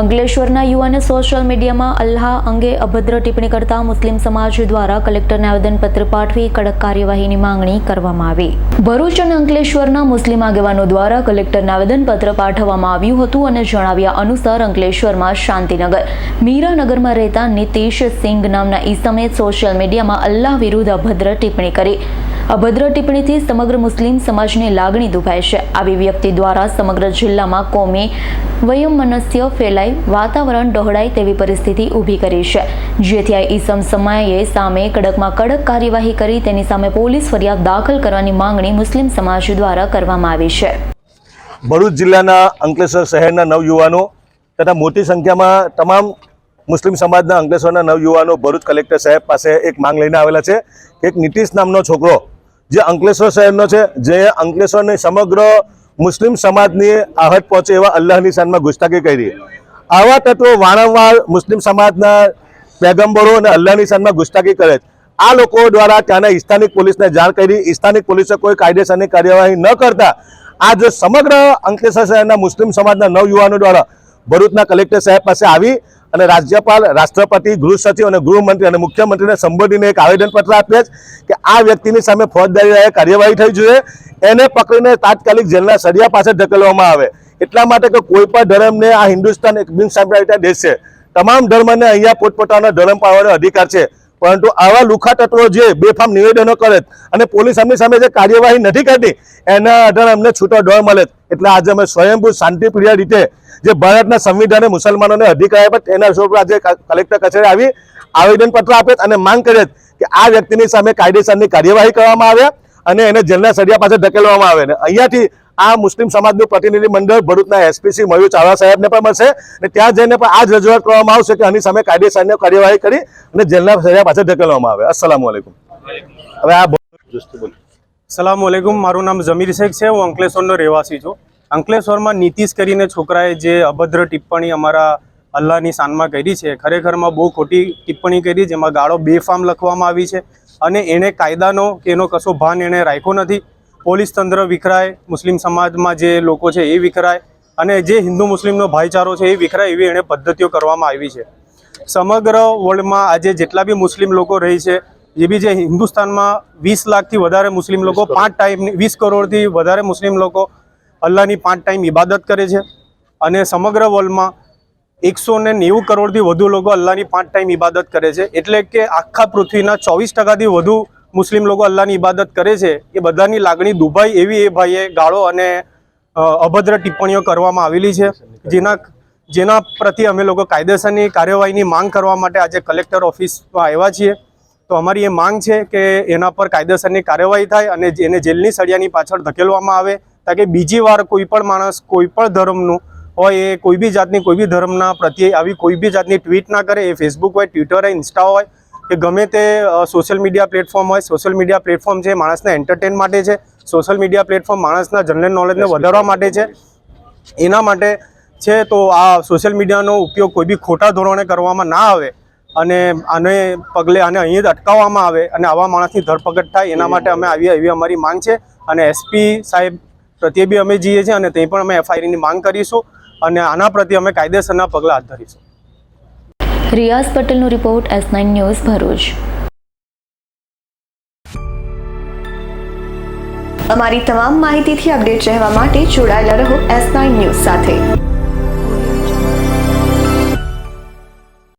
અંકલેશ્વરના યુવાને સોશિયલ મીડિયામાં અલ્લાહ અંગે અભદ્ર ટિપ્પણી કરતા મુસ્લિમ સમાજ દ્વારા કલેક્ટરને આવેદનપત્ર પાઠવી કડક કાર્યવાહીની માંગણી કરવામાં આવી. ભરૂચ અને અંકલેશ્વરના મુસ્લિમ આગેવાનો દ્વારા કલેક્ટરને આવેદનપત્ર પાઠવવામાં આવ્યું હતું અને જણાવ્યા અનુસાર અંકલેશ્વરમાં શાંતિનગર, મીરાનગરમાં રહેતા નીતિશ સિંઘ નામના ઈસમે સોશિયલ મીડિયામાં અલ્લાહ વિરુદ્ધ અભદ્ર ટિપ્પણી કરી. અભદ્ર ટિપ્પણીથી સમગ્ર મુસ્લિમ સમાજની લાગણી દુભાય છે. આવી વ્યક્તિ દ્વારા સમગ્ર જિલ્લામાં કોમી વયમનસ્ય ફેલાઈ, વાતાવરણ ડહોળાય તેવી પરિસ્થિતિ ઊભી કરી છે. જેથી આ ઈસમ સમયે સામે કડકમાં કડક કાર્યવાહી કરી, તેની સામે પોલીસ ફરિયાદ દાખલ કરવાની માંગણી મુસ્લિમ સમાજ દ્વારા કરવામાં આવી છે. ભરૂચ જિલ્લાના અંકલેશ્વર શહેરના નવયુવાનો તથા મોટી સંખ્યામાં તમામ મુસ્લિમ સમાજના અંકલેશ્વરના નવયુવાનો ભરૂચ કલેક્ટર સાહેબ પાસે એક માંગ લઈને આવેલા છે કે એક નીતિશ નામનો છોકરો જે અંકલેશ્વર શહેરનો છે, જે અંકલેશ્વરની સમગ્ર મુસ્લિમ સમાજની આહટ પહોંચે એવા અલ્લાહની શાનમાં ગુસ્તાકી કરી આવા તત્વો વારંવાર મુસ્લિમ સમાજના પેગમ્બરો અને અલ્લાહની શાનમાં ગુસ્તાકી કરે છે. આ લોકો દ્વારા ત્યાંના સ્થાનિક પોલીસને જાણ કરી સ્થાનિક પોલીસે કોઈ કાયદેસરની કાર્યવાહી ન કરતા આજ સમગ્ર અંકલેશ્વર શહેરના મુસ્લિમ સમાજના નવયુવાનો દ્વારા ભરૂચના કલેક્ટર સાહેબ પાસે આવી અને રાજ્યપાલ, રાષ્ટ્રપતિ, ગૃહ સચિવ અને ગૃહમંત્રી અને મુખ્યમંત્રીને સંબોધીને એક આવેદનપત્ર આપ્યા છે કે આ વ્યક્તિની સામે ફોજદારી કાર્યવાહી થઈ જોઈએ. એને પકડીને તાત્કાલિક જેલના સળિયા પાસે ધકેલવામાં આવે. એટલા માટે કે કોઈ પણ ધર્મને આ હિન્દુસ્તાન એક બિન સાંપ્રદાયિક દેશ છે. તમામ ધર્મને અહીંયા પોતપોતાનો ધર્મ પાળવાનો અધિકાર છે. પરંતુ આવા લુખા તત્વો જે બેફામ નિવેદનો કરે અને પોલીસ એમની સામે જે કાર્યવાહી નથી કરતી, એના આધારે અમને છૂટો ડર મળે એટલે આજે અમે સ્વયંભૂ શાંતિપ્રિય રીતે જે ભારતના સંવિધાને મુસલમાનોને અધિકાર આપ્યા તેના સ્વરૂપે આજે કલેક્ટર કચેરી આવી આવેદનપત્ર આપે અને માંગ કરે કે આ વ્યક્તિની સામે કાયદેસરની કાર્યવાહી કરવામાં આવે અને એને જેલના સળિયા પાસે ધકેલવામાં આવે. ને અહીંયાથી આ મુસ્લિમ સમાજનું પ્રતિનિધિ મંડળ ભરૂચના એસપીસી મયુર ચાવડા સાહેબને પણ મળશે અને ત્યાં જઈને પણ આ જ રજૂઆત કરવામાં આવશે કે આની સામે કાયદેસરની કાર્યવાહી કરી અને જેલના સળિયા પાસે ધકેલવામાં આવે. અસલામ વાલેકુમ હવે આ સલામ વાલેકુમ મારું નામ જમીર શેખ છે. હું અંકલેશ્વરનો રહેવાસી છું. અંકલેશ્વરમાં નીતિશ કરીને છોકરાએ જે અભદ્ર ટિપ્પણી અમારા અલ્લાહની શાનમાં કરી છે ખરેખરમાં બહુ ખોટી ટિપ્પણી કરી જેમાં ગાળો બેફામ લખવામાં આવી છે અને એણે કાયદાનો કે એનો કશો ભાન એણે રાખ્યો નથી. પોલીસ તંત્ર વિખરાય મુસ્લિમ સમાજમાં જે લોકો છે એ વિખરાય અને જે હિન્દુ મુસ્લિમનો ભાઈચારો છે એ વિખરાય એવી એણે પદ્ધતિઓ કરવામાં આવી છે. સમગ્ર વર્લ્ડમાં આજે જેટલા બી મુસ્લિમ લોકો રહી છે જે બી જે હિન્દુસ્તાનમાં વીસ લાખથી વધારે મુસ્લિમ લોકો પાંચ ટાઈપની વીસ કરોડથી વધારે મુસ્લિમ લોકો અલ્લાહની પાંચ ટાઈમ ઇબાદત કરે છે અને સમગ્ર વર્લ્ડમાં એકસો ને નેવું કરોડથી વધુ લોકો અલ્લાહની પાંચ ટાઈમ ઇબાદત કરે છે. એટલે કે આખા પૃથ્વીના ચોવીસ ટકાથી વધુ મુસ્લિમ લોકો અલ્લાહની ઇબાદત કરે છે. એ બધાની લાગણી દુભાઈ એવી એ ભાઈએ ગાળો અને અભદ્ર ટિપ્પણીઓ કરવામાં આવેલી છે. જેના જેના પ્રતિ અમે લોકો કાયદેસરની કાર્યવાહીની માંગ કરવા માટે આજે કલેક્ટર ઓફિસમાં આવ્યા છીએ. તો અમારી એ માંગ છે કે એના પર કાયદેસરની કાર્યવાહી થાય અને એને જેલની સળિયાની પાછળ ધકેલવામાં આવે. તાકે બીજી વાર કોઈ પણ માણસ કોઈ પણ ધર્મનું હોય એ કોઈ બી જાતની કોઈ બી ધર્મના પ્રત્યે આવી કોઈ બી જાતની ટ્વીટ ના કરે એ ફેસબુક હોય ટ્વિટર હોય ઇન્સ્ટા હોય કે ગમે તે સોશિયલ મીડિયા પ્લેટફોર્મ હોય સોશિયલ મીડિયા પ્લેટફોર્મ છે માણસના એન્ટરટેન માટે છે સોશિયલ મીડિયા પ્લેટફોર્મ માણસના જનરલ નોલેજને વધારવા માટે છે એના માટે છે તો આ સોશિયલ મીડિયાનો ઉપયોગ કોઈ બી ખોટા ધોરણે કરવામાં ના આવે અને આને પગલે આને અહીં જ અટકાવવામાં આવે અને આવા માણસની ધરપકડ થાય એના માટે અમે આવી એવી અમારી માંગ છે અને એસપી સાહેબ પ્રત્યે બી અમે જઈએ છીએ અને તે પણ અમે એફઆઈઆરની માંગ કરીશું અને આના પ્રત્યે અમે કાયદેસરના પગલાં હાથ ધરીશું. રિયાઝ પટેલનો report S nine news Bharuch. અમારી તમામ માહિતીથી અપડેટ રહેવા માટે જોડાયેલા રહો એસ નાઇન ન્યૂઝ સાથે.